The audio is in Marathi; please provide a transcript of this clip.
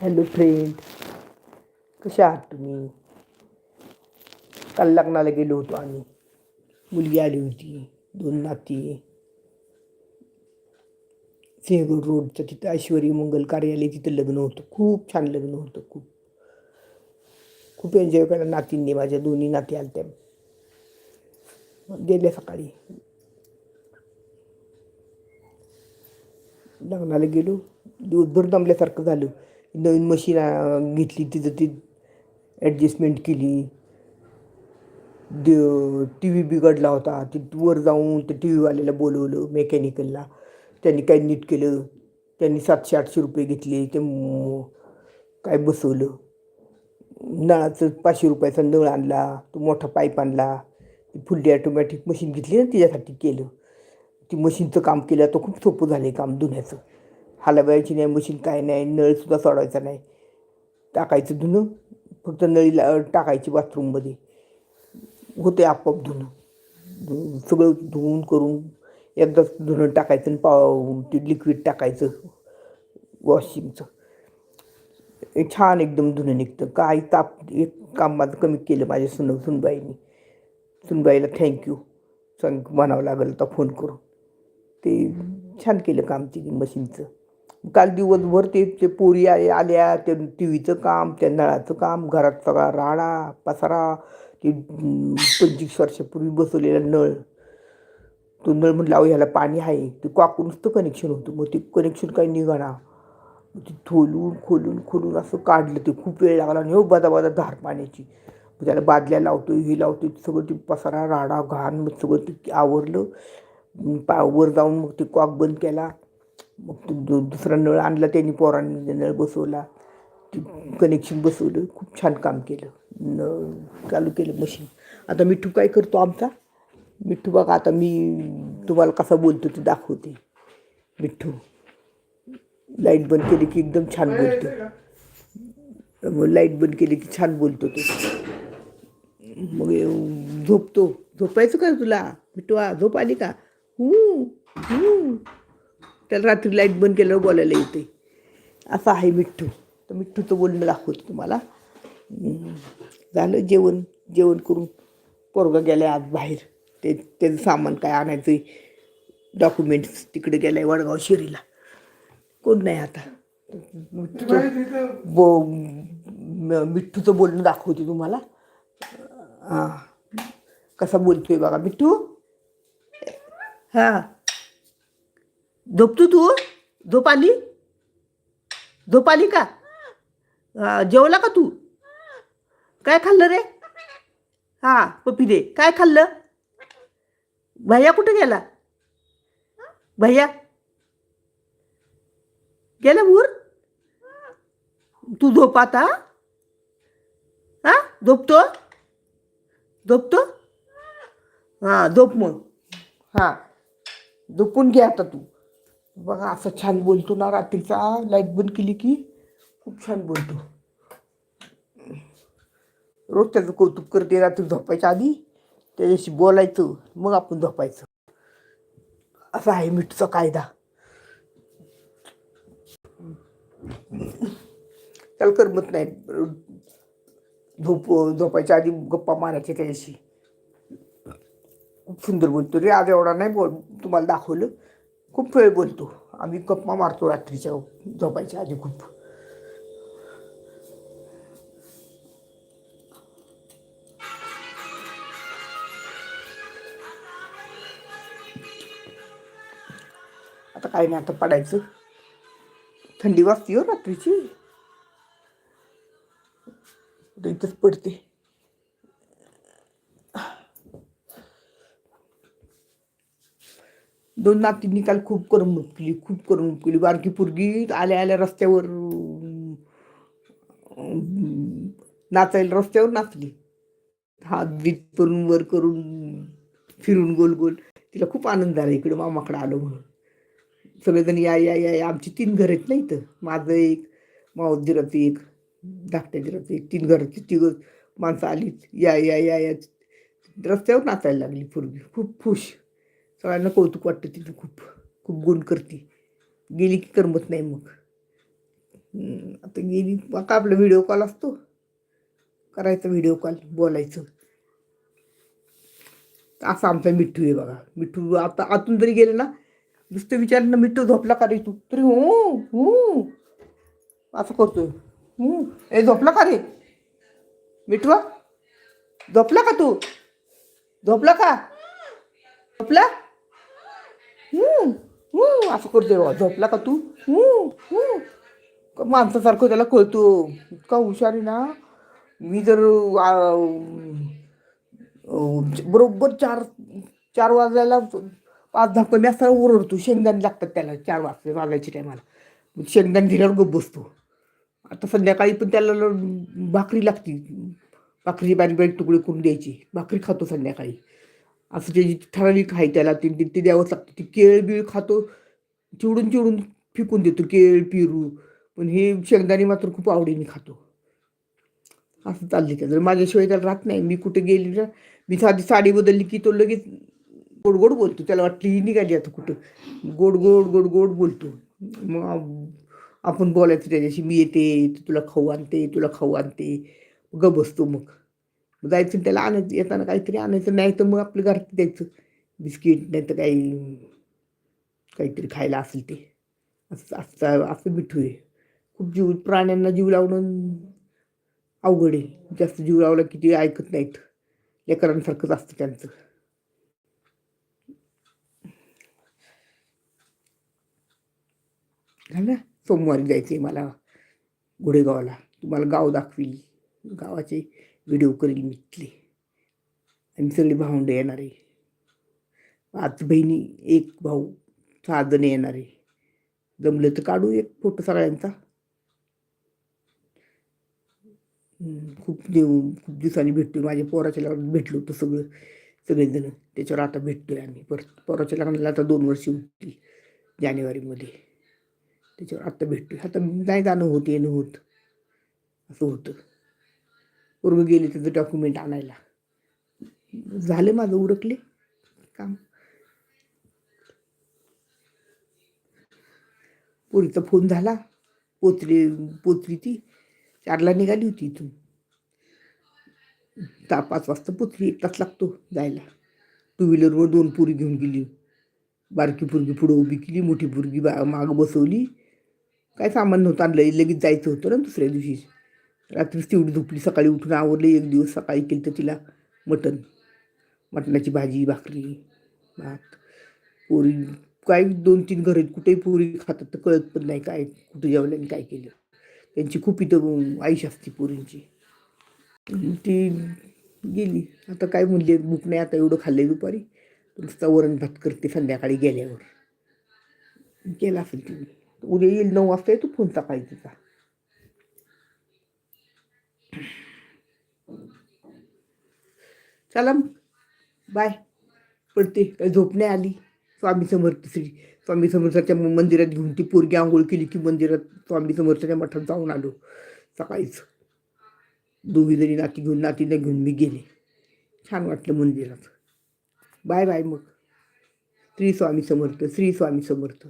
हॅलो फ्रेंड कशा आहात तुम्ही? काल लग्नाला गेलो होतो आम्ही. मुलगी आली होती दोन नाती सिंहगड रोडचं तिथं ऐश्वरी मंगल कार्यालय तिथं लग्न होतं. खूप छान लग्न होतं खूप. खूप एन्जॉय केला नातींनी माझ्या दोन्ही नाती आल्या त्या गेल्या सकाळी. लग्नाला गेलो. दिवसभर दमल्यासारखं झालं. नवीन मशीन घेतली तिथं ती ॲडजस्टमेंट केली. टी व्ही बिघडला होता. ती वर जाऊन ते टी व्हीवाल्याला बोलवलं मेकॅनिकलला त्यांनी काय नीट केलं. त्यांनी सातशे आठशे रुपये घेतले. ते काय बसवलं. नळाचं पाचशे रुपयाचा नळ आणला. तो मोठा पाईप आणला. ती फुल्ली ॲटोमॅटिक मशीन घेतली ना तिच्यासाठी केलं. ती मशीनचं काम केलं तर खूप सोपं झालं आहे काम धुण्याचं. हलवायची नाही मशीन काय नाही नळसुद्धा सोडायचा नाही. टाकायचं धुणं फक्त नळीला टाकायची बाथरूममध्ये होते आपोआप धुणं. सगळं धुवून करून एकदाच धुणं टाकायचं आणि पाव ते लिक्विड टाकायचं वॉशिंगचं छान एकदम धुणं निघतं. काही ताप एक काम माझं कमी केलं माझ्या सुन सुनबाईनी. सुनबाईला थँक्यू सांग म्हणावं लागलं तर फोन करून. ते छान केलं काम तिने मशीनचं. काल दिवसभर ते ते पोरी आले आल्या ते टी व्हीचं काम त्या नळाचं काम घरात सगळा राडा पसारा ते पंचवीस वर्षापूर्वी बसवलेला नळ. तो नळ म्हटलं अहो ह्याला पाणी आहे. ते काकू नुसतं कनेक्शन होतं. मग ते कनेक्शन काही निघाणा ते खोलून खोलून खोलून असं काढलं. ते खूप वेळ लागला आणि हो बदा बदा धार पाण्याची. मग त्याला बादल्या लावतो हे लावतो सगळं ते पसारा राडा घाण मग सगळं ते आवरलं. पा वर जाऊन मग ते कॉक बंद केला. मग तो दु दुसरा नळ आणला त्यांनी पोरांनी नळ बसवला कनेक्शन बसवलं खूप छान काम केलं. नळ चालू केलं मशीन आता मिठू काय करतो आमचा? मिठू बघा आता मी तुम्हाला कसा बोलतो ते दाखवते. मिठू लाइट बंद केली की एकदम छान बोलतो. मग लाइट बंद केली की छान बोलतो तो. मग झोपतो. झोपायचं का तुला? मिठवा झोप आली का? हू हू त्याला रात्री लाइट बंद केल्यावर बोलायला येते असं आहे मिठ्ठू. तर मिठ्ठूचं बोलणं दाखवतो तुम्हाला. झालं जेवण. जेवण करून पोरगा गेलाय आज बाहेर. ते त्याचं सामान काय आणायचं डॉक्युमेंट्स तिकडे गेलं आहे वडगाव शिरीला कोण नाही आता. मिठ्ठूचं बो मिठ्ठूचं बोलणं दाखवते तुम्हाला. हां. कसा बोलतोय बघा मिठ्ठू. हां. झोपतो तू झोप आली? झोप आली का? जेवला का तू? काय खाल्लं रे? हा पप्पी दे. काय खाल्लं? भैया कुठे गेला? भैया? गेला मूर तू झोप आता हा? झोपतो? झोपतो? हां झोप मग. हां. झोपून घे आता तू. बघा असं छान बोलतो ना रात्रीचा. लाइट बंद केली की खूप छान बोलतो. रोज त्याचं कौतुक करते रात्री झोपायच्या आधी त्याच्याशी बोलायचं मग आपण झोपायचं. असा आहे मिठचा कायदा. त्याला करमत नाही. झोप झोपायच्या आधी गप्पा मारायच्या त्याच्याशी. खूप सुंदर बोलतो. रे आज एवढा नाही बोल तुम्हाला दाखवलं. खूप वेळ बोलतो. आम्ही गप्पा मारतो रात्रीच्या झोपायच्या आधी खूप. आता काही नाही आता पडायचं. थंडी वाजते हो रात्रीची. इथंच पडते. दोन नातींनी काल खूप करमणूक केली खूप करमणूक केली. बारकी पोरगी आल्या आल्या रस्त्यावर नाचायला रस्त्यावर नाचली. हात बीत करून वर करून फिरून गोल गोल. तिला खूप आनंद झाला इकडे मामाकडे आलो म्हणून. सगळेजण या या या या. आमची तीन घर आहेत ना इथं. माझं एक मावस एक धाकट्या दिराचं एक. तीन घराची तिघ माणसं आलीच या या या या. रस्त्यावर नाचायला लागली पूर्वी खूप खुश. सगळ्यांना कौतुक वाटतं तिथं खूप खूप गुण करते. गेली की करमत नाही मग. आता गेली का आपला व्हिडिओ कॉल असतो. करायचा व्हिडिओ कॉल बोलायचं. असा आमचा मिठ्ठू आहे बघा. मिठ्ठू आता आतून जरी गेले ना नुसतं विचारलं ना मिठ्ठू झोपला का रे तू? तरी हो हो. असं करतो ए झोपला का रे? मिठवा झोपला का तू? झोपला का? झोपला? असं करतो झोपला का तू? माणसासारखं त्याला कळतो. इतका हुशार आहे ना. मी जर बरोबर चार चार वाजायला पाच दहा कमी असताना ओरडतो. शेंगदाणे लागतात त्याला चार वाजता वाजायच्या टायमाला शेंगदाणे दिल्यावर गप बसतो. आता संध्याकाळी पण त्याला भाकरी लागती. भाकरीची बारीक बारीक तुकडे करून द्यायची. भाकरी खातो संध्याकाळी. असं जे ठराविक आहे त्याला ते ते- द्यावंच लागतं. ती केळ बिळ खातो चिवडून चिवडून फेकून देतो केळ पिरू. पण हे शेंगदाणे मात्र खूप आवडीने खातो. असं चालले त्याचं. जर माझ्याशिवाय त्याला राहत नाही. मी कुठे गेली ना मी साधी साडी बदलली की तो लगेच गोड गोड बोलतो. त्याला वाटली ही निघाली आता कुठं. गोड गोड गोड गोड बोलतो. मग आपण बोलायचं त्याच्याशी मी येते तुला खाऊ आणते तुला खाऊ आणते. ग बसतो मग. जायचं त्याला आणायचं येताना काहीतरी आणायचं नाही तर मग आपलं घरात द्यायचं. बिस्किट नाही तर काही काहीतरी खायला असेल ते. असं असं असं मिठू आहे. खूप जीव प्राण्यांना जीव लावणं अवघड आहे. जास्त जीव लावला की ते ऐकत नाहीत. लेकरांसारखंच असतं त्यांचं. झालं? ना सोमवारी जायचं आहे मला. गुढेगावला तुम्हाला गाव दाखवील गावाचे व्हिडिओ करील मी तिथले आणि सगळे भावंडे येणार आहे. आज बहिणी एक भाऊ सहा जण येणार आहे. जमलं तर काढू एक फोटो सगळ्यांचा. खूप देऊ खूप दिवसांनी भेटतो माझ्या पोराच्या लग्नात भेटलो होतं सगळं सगळेजण. त्याच्यावर आता भेटतोय आम्ही परत. पोराच्या लग्नाला आता दोन वर्ष होती जानेवारीमध्ये. त्याच्यावर आत्ता भेटतोय. आता नाही जाणं होत येणं होत. असं होतं. पूर्व गेले त्याचं डॉक्युमेंट आणायला. झालं माझं उरकले. काम. पोरीचा फोन झाला. पोचली पोचली ती चारला निघाली होती इथून. दहा पाच वाजता पोचली एक तास लागतो जायला. टू व्हीलरवर दोन पोरी घेऊन गेली. बारकी पुरगी पुढं उभी केली मोठी पुरगी बा मागं बसवली. काय सामान नव्हतं आणलं लगेच जायचं होतं ना दुसऱ्या दिवशी. रात्रीच तेवढी झोपली सकाळी उठून आवरली एक दिवस सकाळी केलं तर तिला मटण. मटणाची भाजी भाकरी भात पोरी. काय दोन तीन घर आहेत कुठेही पोरी खातात तर कळत पण नाही काय कुठं जेवल्याने काय केलं. त्यांची खूप इथं आईश असते पोरींची. ती गेली. आता काय म्हणले भूक नाही आता एवढं खाल्लंय दुपारी. नुसता वरण भात करते संध्याकाळी गेल्यावर. केला असेल तिने. उद्या येईल नऊ वाजता येतो फोन सकाळी तिचा. चला मग. बाय. पडते. काही झोप नाही आली. स्वामी समर्थ श्री स्वामी समर्थाच्या मंदिरात घेऊन ती पोरगी आंघोळ केली की मंदिरात स्वामी समर्थाच्या मठात जाऊन आलो. सकाळीच. दोघी जणी नाती घेऊन नातीने घेऊन मी गेले. छान वाटलं मंदिरात. बाय बाय मग. श्री स्वामी समर्थ श्री स्वामी समर्थ.